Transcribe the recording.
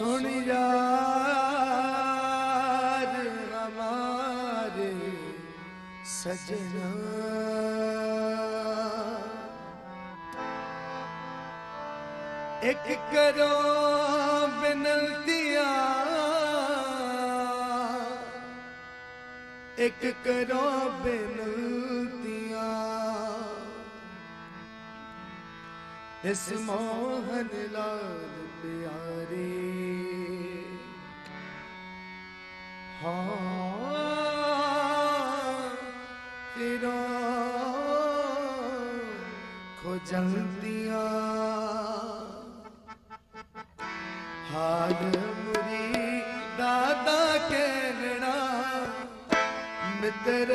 ਸੁਣ ਸਜਣਾ। ਇੱਕ ਕਰੋ ਬਿਨਤੀਆਂ ਇੱਕ ਕਰੋ ਬਿਨਤੀਆਂ। ਇਸ ਮੋਹਨ ਲਾਲ ਪਿਆਰੇ। ਹਾਂ ਤੇਰਾ ਖੋਜਲ ਦਿਆ ਹਾਲ ਮੁਰੀ ਦਾਦਾ ਕਹਿਣਾ ਮਿੱਤਰ